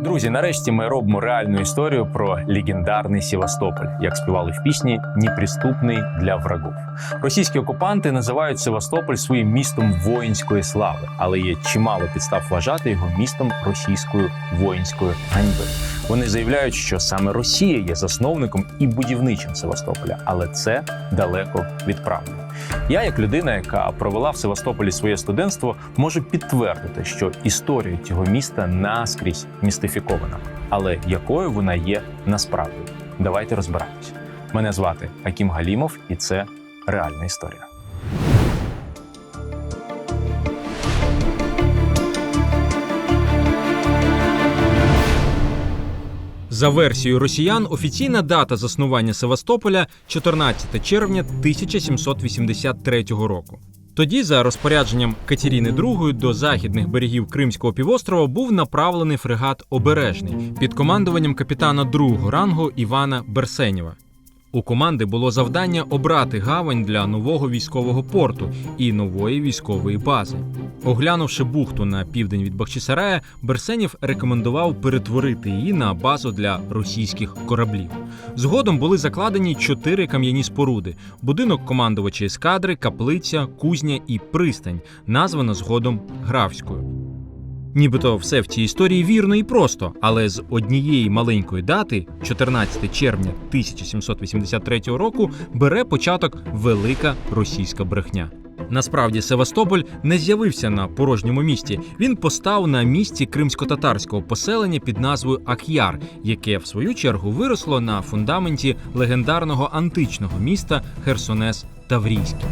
Друзі, нарешті ми робимо реальну історію про легендарний Севастополь, як співали в пісні «Неприступний для врагов. Російські окупанти називають Севастополь своїм містом воїнської слави, але є чимало підстав вважати його містом російської воїнської ганьби. Вони заявляють, що саме Росія є засновником і будівничим Севастополя, але це далеко від правди. Я, як людина, яка провела в Севастополі своє студентство, можу підтвердити, що історія цього міста наскрізь містифікована. Але якою вона є насправді? Давайте розбиратись. Мене звати Акім Галімов, і це реальна історія. За версією росіян, офіційна дата заснування Севастополя 14 червня 1783 року. Тоді, за розпорядженням Катеріни II, до західних берегів Кримського півострова був направлений фрегат Обережний під командуванням капітана другого рангу Івана Берсенєва. У команди було завдання обрати гавань для нового військового порту і нової військової бази. Оглянувши бухту на південь від Бахчисарая, Берсенєв рекомендував перетворити її на базу для російських кораблів. Згодом були закладені чотири кам'яні споруди: будинок командувача ескадри, каплиця, кузня і пристань, названа згодом Графською. Нібито все в цій історії вірно і просто, але з однієї маленької дати, 14 червня 1783 року, бере початок велика російська брехня. Насправді Севастополь не з'явився на порожньому місці. Він постав на місці кримсько-татарського поселення під назвою Ак'яр, яке в свою чергу виросло на фундаменті легендарного античного міста Херсонес Таврійський.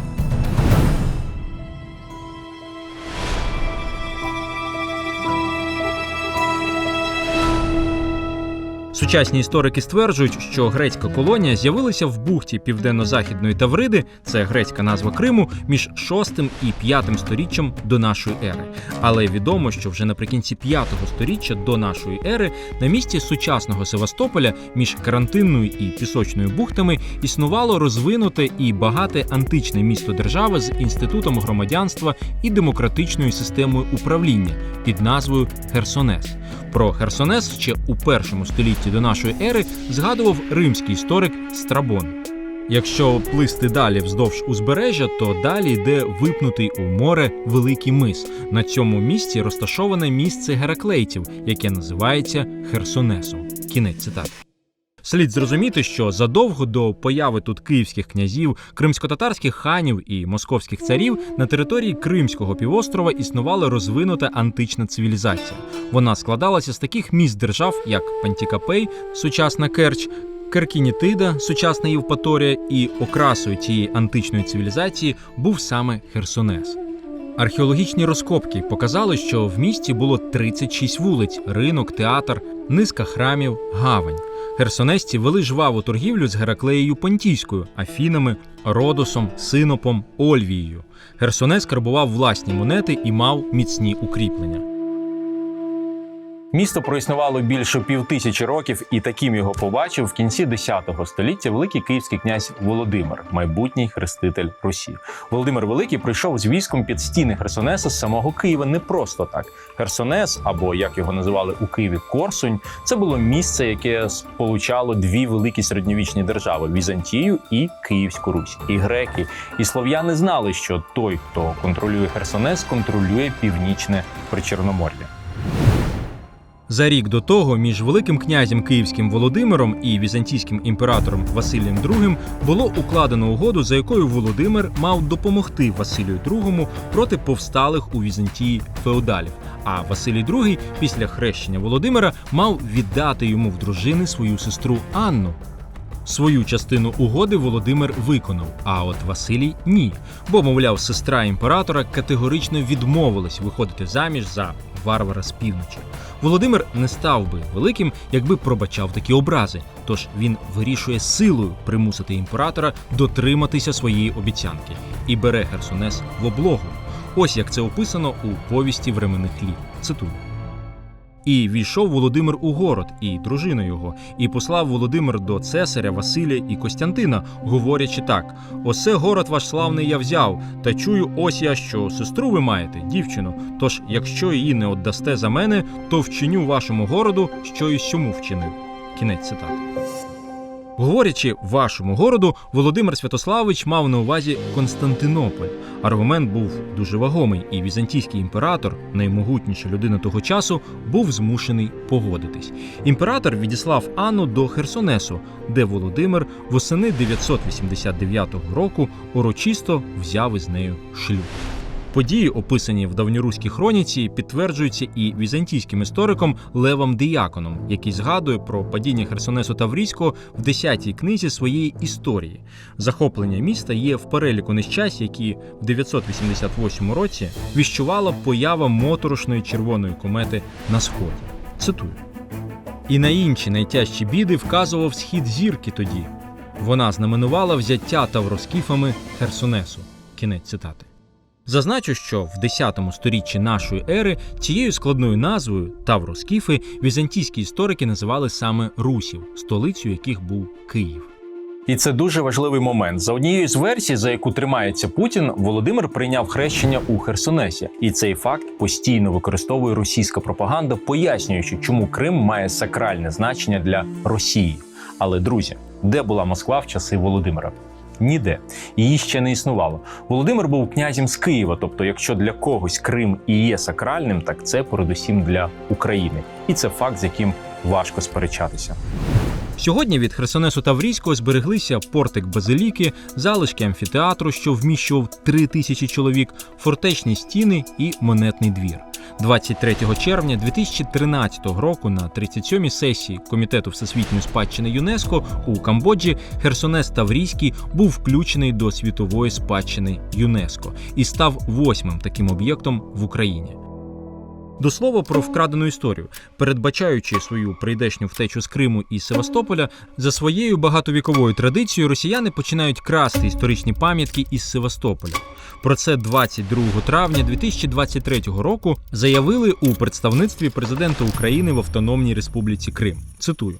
Сучасні історики стверджують, що грецька колонія з'явилася в бухті південно-західної Тавриди, це грецька назва Криму, між 6 і 5 сторіччям до нашої ери. Але відомо, що вже наприкінці 5 сторіччя до нашої ери на місці сучасного Севастополя між карантинною і пісочною бухтами існувало розвинуте і багате античне місто держави з інститутом громадянства і демократичною системою управління під назвою Херсонес. Про Херсонес ще у першому столітті до нашої ери згадував римський історик Страбон. Якщо плисти далі вздовж узбережжя, то далі йде випнутий у море великий мис. На цьому місці розташоване місце Гераклейтів, яке називається Херсонесом. Кінець цитати. Слід зрозуміти, що задовго до появи тут київських князів, кримсько-татарських ханів і московських царів на території Кримського півострова існувала розвинута антична цивілізація. Вона складалася з таких міст держав, як Пантікапей, сучасна Керч, Керкінітида, сучасна Євпаторія, і окрасою цієї античної цивілізації був саме Херсонес. Археологічні розкопки показали, що в місті було 36 вулиць, ринок, театр, низка храмів, гавань. Херсонесці вели жваву торгівлю з Гераклеєю Понтійською, Афінами, Родосом, Синопом, Ольвією. Херсонес карбував власні монети і мав міцні укріплення. Місто проіснувало більше півтисячі років, і таким його побачив в кінці 10 століття великий київський князь Володимир, майбутній хреститель Русі. Володимир Великий прийшов з військом під стіни Херсонеса з самого Києва не просто так. Херсонес, або як його називали у Києві Корсунь, це було місце, яке сполучало дві великі середньовічні держави Візантію і Київську Русь. І греки, і слов'яни знали, що той, хто контролює Херсонес, контролює північне Причорномор'я. За рік до того між великим князем київським Володимиром і візантійським імператором Василієм II було укладено угоду, за якою Володимир мав допомогти Василію II проти повсталих у Візантії феодалів. А Василій II після хрещення Володимира мав віддати йому в дружини свою сестру Анну. Свою частину угоди Володимир виконав, а от Василій ні. Бо, мовляв, сестра імператора категорично відмовилась виходити заміж за варвара з півночі. Володимир не став би великим, якби пробачав такі образи. Тож він вирішує силою примусити імператора дотриматися своєї обіцянки і бере Херсонес в облогу. Ось як це описано у повісті временних літ. Цитую. І війшов Володимир у город, і дружина його, і послав Володимир до цесаря Василя і Костянтина, говорячи так: Осе город ваш славний я взяв, та чую ось я, що сестру ви маєте, дівчину. Тож, якщо її не отдасте за мене, то вчиню вашому городу, що і сьому вчинив. Кінець цитати. Говорячи вашому городу, Володимир Святославович мав на увазі Константинополь. Аргумент був дуже вагомий, і візантійський імператор, наймогутніша людина того часу, був змушений погодитись. Імператор відіслав Анну до Херсонесу, де Володимир восени 989 року урочисто взяв із нею шлюб. Події, описані в давньоруській хроніці, підтверджуються і візантійським істориком Левом Діяконом, який згадує про падіння Херсонесу Таврійського в 10-й книзі своєї історії. Захоплення міста є в переліку нещасть, які в 988 році віщувала поява моторошної червоної комети на сході. Цитую. І на інші найтяжчі біди вказував схід зірки тоді. Вона знаменувала взяття тавроскіфами Херсонесу. Кінець цитати. Зазначу, що в 10 сторіччі нашої ери цією складною назвою Тавроскіфи візантійські історики називали саме русів, столицею яких був Київ. І це дуже важливий момент. За однією з версій, за яку тримається Путін, Володимир прийняв хрещення у Херсонесі, і цей факт постійно використовує російська пропаганда, пояснюючи, чому Крим має сакральне значення для Росії. Але друзі, де була Москва в часи Володимира? Ніде її ще не існувало. Володимир був князем з Києва. Тобто, якщо для когось Крим і є сакральним, так це передусім для України, і це факт, з яким важко сперечатися. Сьогодні від Херсонесу Таврійського збереглися портик Базиліки, залишки амфітеатру, що вміщував три тисячі чоловік, фортечні стіни і монетний двір. 23 червня 2013 року на 37-й сесії Комітету всесвітньої спадщини ЮНЕСКО у Камбоджі Херсонес Таврійський був включений до світової спадщини ЮНЕСКО і став восьмим таким об'єктом в Україні. До слова про вкрадену історію, передбачаючи свою прийдешню втечу з Криму і Севастополя, за своєю багатовіковою традицією росіяни починають красти історичні пам'ятки із Севастополя. Про це 22 травня 2023 року заявили у представництві президента України в Автономній Республіці Крим. Цитую.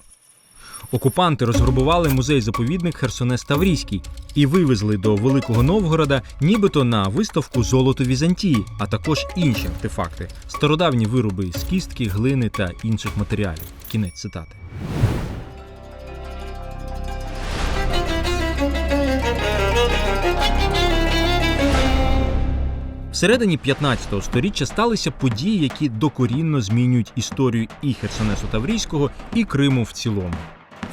Окупанти розграбували музей-заповідник Херсонес Таврійський і вивезли до Великого Новгорода нібито на виставку золото Візантії, а також інші артефакти, стародавні вироби з кістки, глини та інших матеріалів. Кінець цитати. Всередині 15 століття сталися події, які докорінно змінюють історію і Херсонесу Таврійського, і Криму в цілому.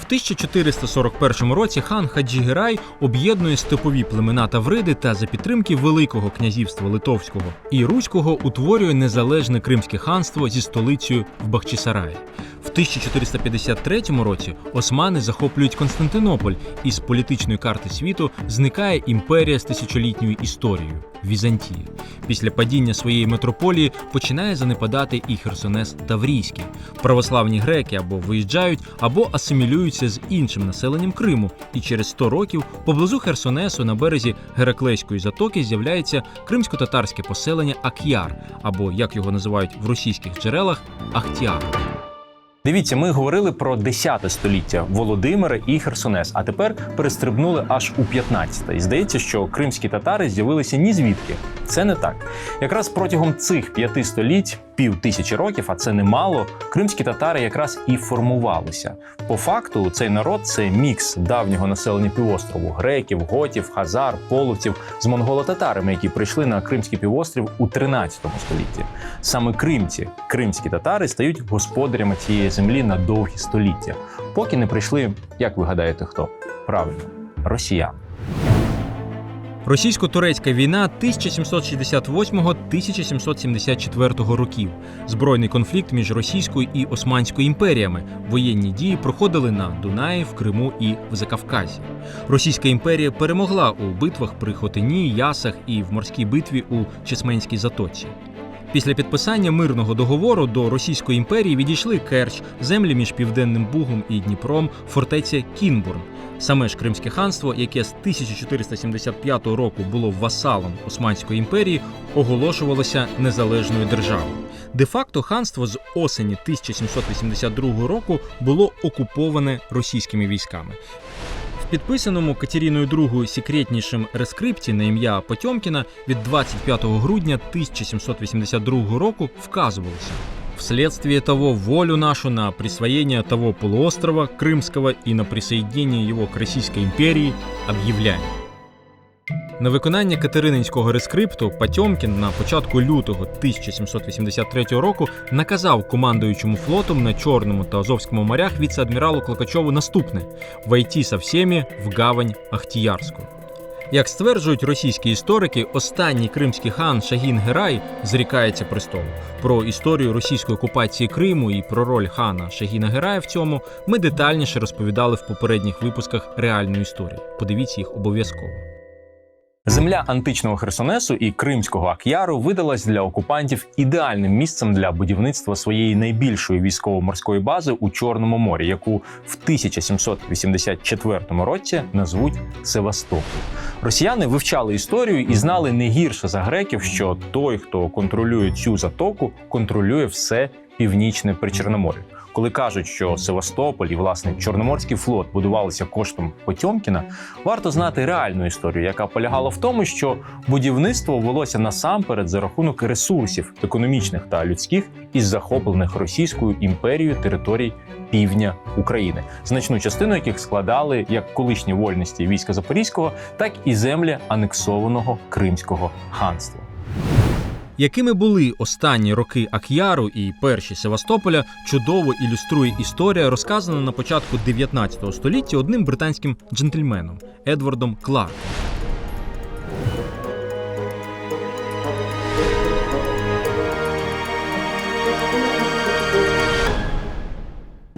В 1441 році хан Хаджігерай об'єднує степові племена Тавриди та за підтримки Великого князівства Литовського і Руського утворює незалежне Кримське ханство зі столицею в Бахчисараї. В 1453 році османи захоплюють Константинополь, і з політичної карти світу зникає імперія з тисячолітньою історією Візантія. Після падіння своєї метрополії починає занепадати і Херсонес Таврійський. Православні греки або виїжджають, або асимілюються з іншим населенням Криму, і через 100 років поблизу Херсонесу на березі Гераклейської затоки з'являється кримсько-татарське поселення Ак'яр, або як його називають в російських джерелах Ахтіар. Дивіться, ми говорили про 10 століття Володимира і Херсонес, а тепер перестрибнули аж у 15 І здається, що кримські татари з'явилися ні звідки. Це не так. Якраз протягом цих п'яти століть, пів тисячі років, а це немало, кримські татари якраз і формувалися. По факту, цей народ це мікс давнього населення півострову греків, готів, хазар, половців з монголо-татарами, які прийшли на Кримський півострів у 13 столітті. Саме кримці, кримські татари, стають господарями цієї землі на довгі століття, поки не прийшли, як ви гадаєте, хто? Правильно, росіяни. Російсько-турецька війна 1768-1774 років. Збройний конфлікт між Російською і Османською імперіями. Воєнні дії проходили на Дунаї, в Криму і в Закавказі. Російська імперія перемогла у битвах при Хотині, Ясах і в морській битві у Чесменській затоці. Після підписання мирного договору до Російської імперії відійшли Керч, землі між Південним Бугом і Дніпром, фортеця Кінбурн. Саме ж Кримське ханство, яке з 1475 року було васалом Османської імперії, оголошувалося незалежною державою. Де-факто ханство з осені 1782 року було окуповане російськими військами. Підписаному Катеріною II секретнішим рескрипті на ім'я Потьомкіна від 25 грудня 1782 року вказувалося Вследствие того волю нашу на присвоение того полуострова Крымского и на присоединение его к Российской империи объявляем. На виконання Катерининського рескрипту Патьомкін на початку лютого 1783 року наказав командуючому флотом на Чорному та Азовському морях віце-адміралу Клокачову наступне войти со всіми в гавань Ахтіярську. Як стверджують російські історики, останній кримський хан Шагін Герай зрікається престолу. Про історію російської окупації Криму і про роль хана Шагіна Герая в цьому ми детальніше розповідали в попередніх випусках реальної історії. Подивіться їх обов'язково. Земля античного Херсонесу і Кримського Ак'яру видалась для окупантів ідеальним місцем для будівництва своєї найбільшої військово-морської бази у Чорному морі, яку в 1784 році назвуть Севастополь. Росіяни вивчали історію і знали не гірше за греків, що той, хто контролює цю затоку, контролює все північне Причорномор'я. Коли кажуть, що Севастополь і власне Чорноморський флот будувалися коштом Потьомкіна, варто знати реальну історію, яка полягала в тому, що будівництво велося насамперед за рахунок ресурсів економічних та людських із захоплених Російською імперією територій півдня України, значну частину яких складали як колишні вольності війська Запорізького, так і землі анексованого Кримського ханства. Якими були останні роки Ак'яру і перші Севастополя, чудово ілюструє історія, розказана на початку 19 століття одним британським джентльменом Едвардом Кларком.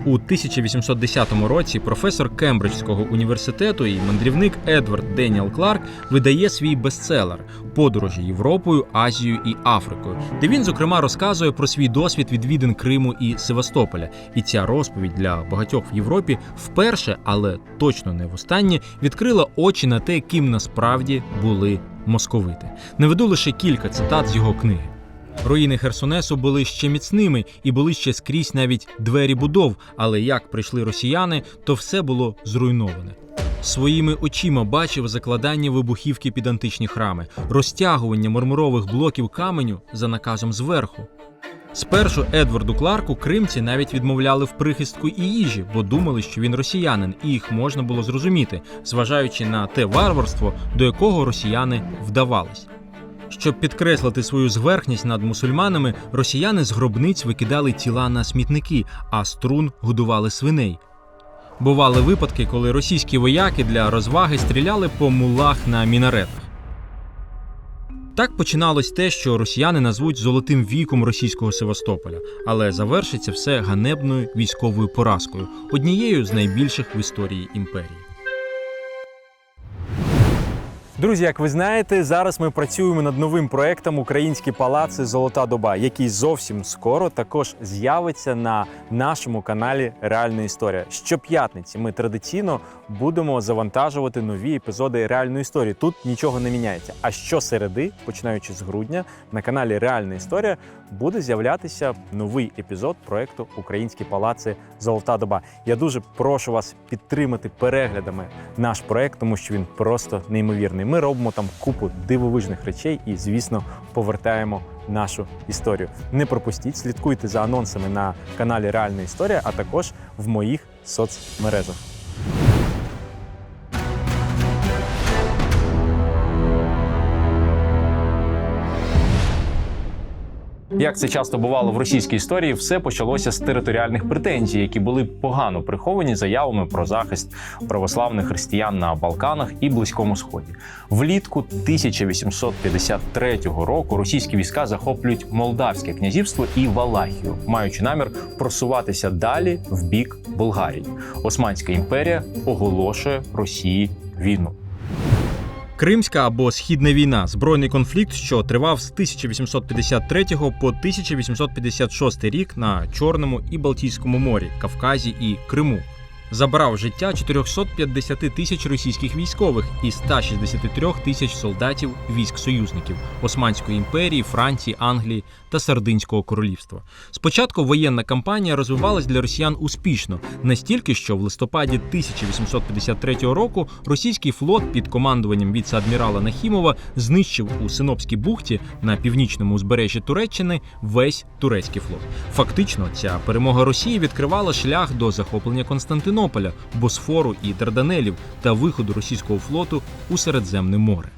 У 1810 році професор Кембриджського університету і мандрівник Едвард Деніел Кларк видає свій бестселер Подорожі Європою, Азією і Африкою, де він зокрема розказує про свій досвід відвідин Криму і Севастополя. І ця розповідь для багатьох в Європі вперше, але точно не востаннє, відкрила очі на те, ким насправді були московити. Наведу лише кілька цитат з його книги. Руїни Херсонесу були ще міцними і були ще скрізь навіть двері будов. Але як прийшли росіяни, то все було зруйноване. Своїми очима бачив закладання вибухівки під античні храми, розтягування мармурових блоків каменю за наказом зверху. Спершу Едварду Кларку кримці навіть відмовляли в прихистку і їжі, бо думали, що він росіянин, і їх можна було зрозуміти, зважаючи на те варварство, до якого росіяни вдавались. Щоб підкреслити свою зверхність над мусульманами, росіяни з гробниць викидали тіла на смітники, а струн годували свиней. Бували випадки, коли російські вояки для розваги стріляли по мулах на мінаретах. Так починалось те, що росіяни назвуть золотим віком російського Севастополя, але завершиться все ганебною військовою поразкою, однією з найбільших в історії імперії. Друзі, як ви знаєте, зараз ми працюємо над новим проектом Українські палаци Золота доба, який зовсім скоро також з'явиться на нашому каналі Реальна історія. Щоп'ятниці ми традиційно будемо завантажувати нові епізоди реальної історії. Тут нічого не міняється. А щосереди, починаючи з грудня, на каналі Реальна історія буде з'являтися новий епізод проекту Українські палаци Золота доба. Я дуже прошу вас підтримати переглядами наш проект, тому що він просто неймовірний. Ми робимо там купу дивовижних речей і, звісно, повертаємо нашу історію. Не пропустіть, слідкуйте за анонсами на каналі Реальна Історія, а також в моїх соцмережах. Як це часто бувало в російській історії, все почалося з територіальних претензій, які були погано приховані заявами про захист православних християн на Балканах і Близькому Сході. Влітку 1853 року російські війська захоплюють Молдавське князівство і Валахію, маючи намір просуватися далі в бік Болгарії. Османська імперія оголошує Росії війну. Кримська або Східна війна збройний конфлікт, що тривав з 1853 по 1856 рік на Чорному і Балтійському морі, Кавказі і Криму. Забрав життя 450 тисяч російських військових і 163 тисяч солдатів військ союзників Османської імперії, Франції, Англії та Сардинського королівства. Спочатку воєнна кампанія розвивалась для росіян успішно, настільки, що в листопаді 1853 року російський флот під командуванням віце-адмірала Нахімова знищив у Синопській бухті на північному узбережжі Туреччини весь турецький флот. Фактично, ця перемога Росії відкривала шлях до захоплення Константинополя, Босфору і Дарданелів та виходу російського флоту у Середземне море.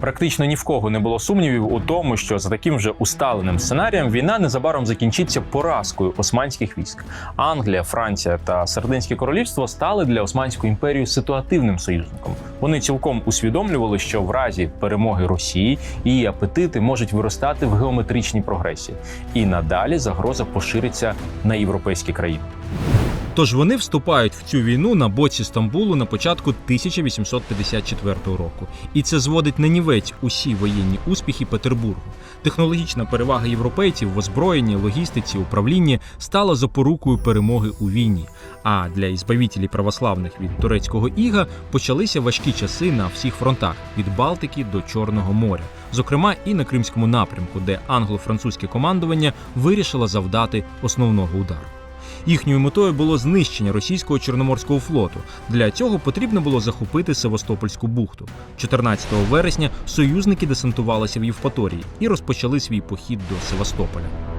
Практично ні в кого не було сумнівів у тому, що за таким вже усталеним сценарієм війна незабаром закінчиться поразкою османських військ. Англія, Франція та Сардинське королівство стали для Османської імперії ситуативним союзником. Вони цілком усвідомлювали, що в разі перемоги Росії її апетити можуть виростати в геометричній прогресії, і надалі загроза пошириться на європейські країни. Тож вони вступають в цю війну на боці Стамбулу на початку 1854 року, і це зводить на нівець усі воєнні успіхи Петербургу. Технологічна перевага європейців в озброєнні, логістиці, управлінні стала запорукою перемоги у війні. А для ізбавітелів православних від турецького іга почалися важкі часи на всіх фронтах від Балтики до Чорного моря, зокрема і на Кримському напрямку, де англо-французьке командування вирішило завдати основного удару. Їхньою метою було знищення російського чорноморського флоту. Для цього потрібно було захопити Севастопольську бухту. 14 вересня союзники десантувалися в Євпаторії і розпочали свій похід до Севастополя.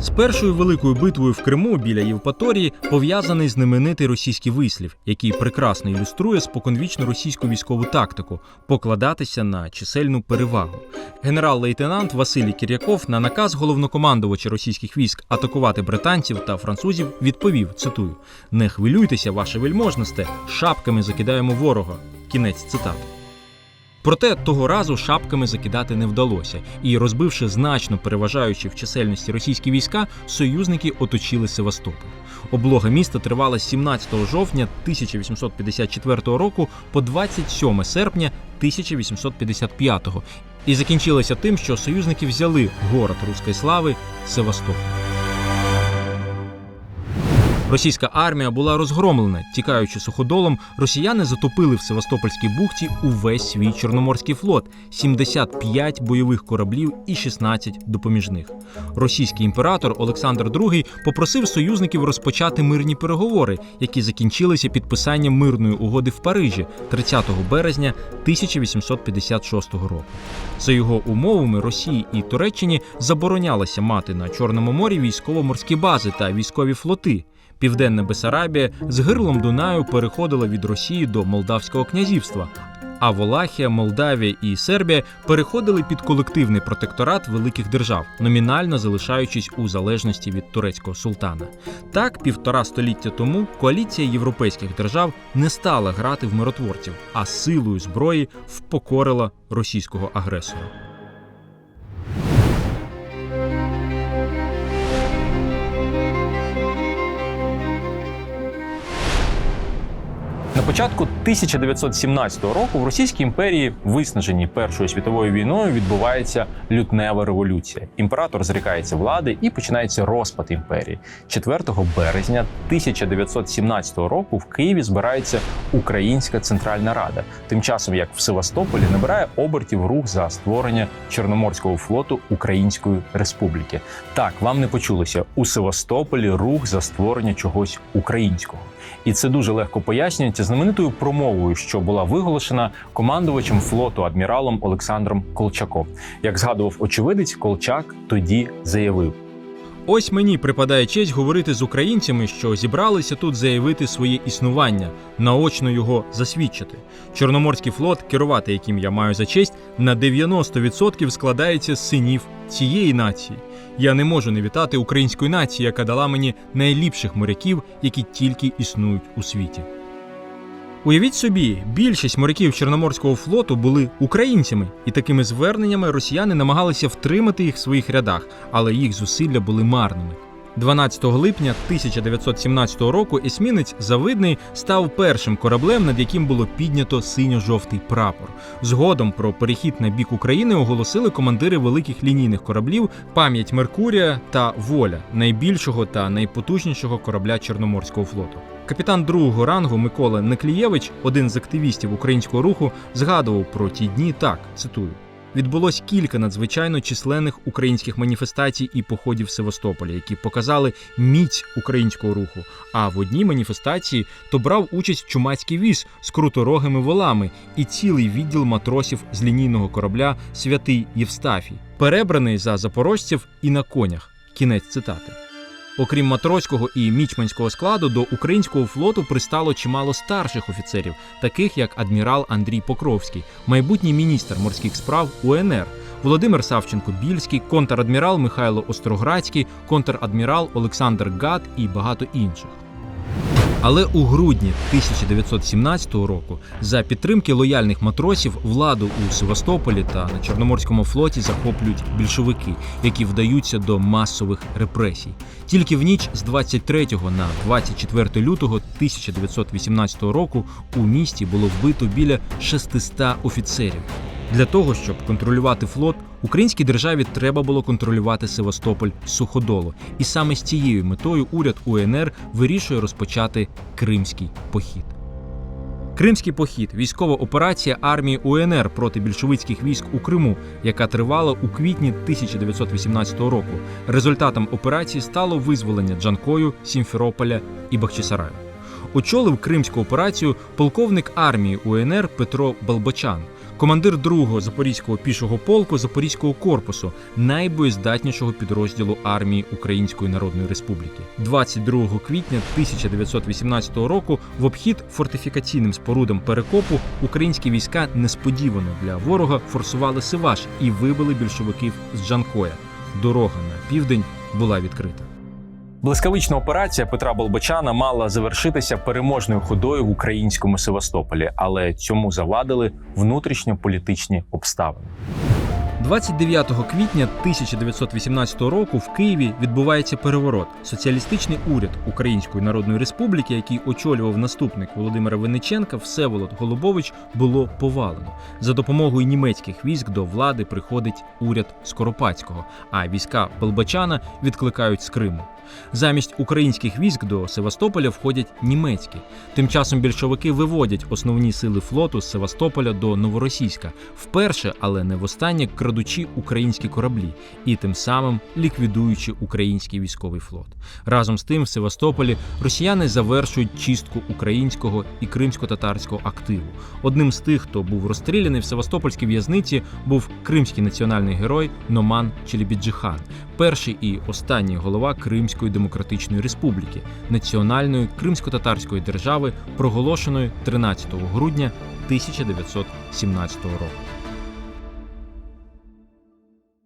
З першою великою битвою в Криму біля Євпаторії пов'язаний знаменитий російський вислів, який прекрасно ілюструє споконвічну російську військову тактику покладатися на чисельну перевагу. Генерал-лейтенант Василій Кір'яков на наказ головнокомандувача російських військ атакувати британців та французів відповів: цитую: Не хвилюйтеся, ваше вельможносте, шапками закидаємо ворога. Кінець цитати. Проте того разу шапками закидати не вдалося, і, розбивши значно переважаючи в чисельності російські війська, союзники оточили Севастополь. Облога міста тривала з 17 жовтня 1854 року по 27 серпня 1855 і закінчилася тим, що союзники взяли город руської слави Севастополь. Російська армія була розгромлена. Тікаючи суходолом, росіяни затопили в Севастопольській бухті увесь свій чорноморський флот 75 бойових кораблів і 16 допоміжних. Російський імператор Олександр II попросив союзників розпочати мирні переговори, які закінчилися підписанням мирної угоди в Парижі 30 березня 1856 року. За його умовами Росії і Туреччині заборонялося мати на Чорному морі військово-морські бази та військові флоти. Південна Бесарабія з гирлом Дунаю переходила від Росії до Молдавського князівства. А Волахія, Молдавія і Сербія переходили під колективний протекторат великих держав, номінально залишаючись у залежності від турецького султана. Так, півтора століття тому коаліція європейських держав не стала грати в миротворців, а силою зброї впокорила російського агресора. На початку 1917 року в Російській імперії, виснаженій Першою світовою війною, відбувається лютнева революція. Імператор зрікається влади і починається розпад імперії. 4 березня 1917 року в Києві збирається Українська Центральна Рада. Тим часом, як в Севастополі, набирає обертів рух за створення Чорноморського флоту Української Республіки. Так, вам не почулося у Севастополі рух за створення чогось українського. І це дуже легко пояснюється знаменитою промовою, що була виголошена командувачем флоту адміралом Олександром Колчаком. Як згадував очевидець, Колчак тоді заявив: Ось мені припадає честь говорити з українцями, що зібралися тут заявити своє існування, наочно його засвідчити. Чорноморський флот, керувати яким я маю за честь, на 90% складається з синів цієї нації. Я не можу не вітати української нації, яка дала мені найліпших моряків, які тільки існують у світі. Уявіть собі, більшість моряків Чорноморського флоту були українцями, і такими зверненнями росіяни намагалися втримати їх в своїх рядах, але їх зусилля були марними. 12 липня 1917 року есмінець Завидний став першим кораблем, над яким було піднято синьо-жовтий прапор. Згодом про перехід на бік України оголосили командири великих лінійних кораблів Пам'ять Меркурія та Воля, найбільшого та найпотужнішого корабля Чорноморського флоту. Капітан другого рангу Микола Неклієвич, один з активістів українського руху, згадував про ті дні так: цитую. Відбулось кілька надзвичайно численних українських маніфестацій і походів в Севастополі, які показали міць українського руху. А в одній маніфестації то брав участь чумацький віз з круторогими волами і цілий відділ матросів з лінійного корабля Святий Євстафій, перебраний за запорожців і на конях. Кінець цитати. Окрім матроського і мічманського складу, до українського флоту пристало чимало старших офіцерів, таких як адмірал Андрій Покровський, майбутній міністр морських справ УНР, Володимир Савченко Більський, контрадмірал Михайло Остроградський, контрадмірал Олександр Гат і багато інших. Але у грудні 1917 року за підтримки лояльних матросів владу у Севастополі та на Чорноморському флоті захоплюють більшовики, які вдаються до масових репресій. Тільки в ніч з 23 на 24 лютого 1918 року у місті було вбито біля 600 офіцерів. Для того, щоб контролювати флот, українській державі треба було контролювати Севастополь суходолу. І саме з цією метою уряд УНР вирішує розпочати Кримський похід. Кримський похід військова операція армії УНР проти більшовицьких військ у Криму, яка тривала у квітні 1918 року. Результатом операції стало визволення Джанкою, Сімферополя і Бахчисараю. Очолив кримську операцію полковник армії УНР Петро Балбочан, командир другого запорізького пішого полку Запорізького корпусу, найбоєздатнішого підрозділу армії Української Народної Республіки. 22 квітня 1918 року в обхід фортифікаційним спорудам перекопу українські війська несподівано для ворога форсували Сиваш і вибили більшовиків з Джанкоя. Дорога на південь була відкрита. Блискавична операція Петра Болбочана мала завершитися переможною ходою в українському Севастополі, але цьому завадили внутрішньополітичні обставини. 29 квітня 1918 року в Києві відбувається переворот. Соціалістичний уряд Української Народної Республіки, який очолював наступник Володимира Винниченка, Всеволод Голубович, було повалено. За допомогою німецьких військ до влади приходить уряд Скоропадського, а війська Болбачана відкликають з Криму. Замість українських військ до Севастополя входять німецькі. Тим часом більшовики виводять основні сили флоту з Севастополя до Новоросійська, вперше, але не востаннє, крадучи українські кораблі і тим самим ліквідуючи український військовий флот. Разом з тим, в Севастополі росіяни завершують чистку українського і кримсько-татарського активу. Одним з тих, хто був розстріляний в Севастопольській в'язниці, був кримський національний герой Номан Челібіджихан, перший і останній голова Кримської демократичної республіки, національної кримсько-татарської держави, проголошеної 13 грудня 1917 року.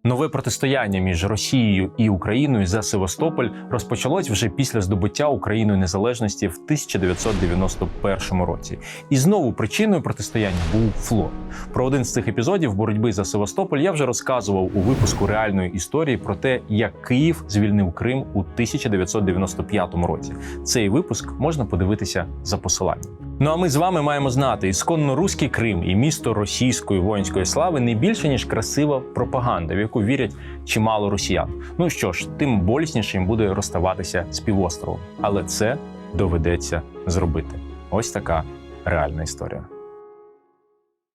Нове протистояння між Росією і Україною за Севастополь розпочалось вже після здобуття Україною незалежності в 1991 році. І знову причиною протистояння був флот. Про один з цих епізодів боротьби за Севастополь я вже розказував у випуску реальної історії про те, як Київ звільнив Крим у 1995 році. Цей випуск можна подивитися за посиланням. Ну а ми з вами маємо знати, ісконно руський Крим і місто російської воїнської слави не більше ніж красива пропаганда, в яку вірять чимало росіян. Ну що ж, тим болісніше їм буде розставатися з півостровом, але це доведеться зробити. Ось така реальна історія.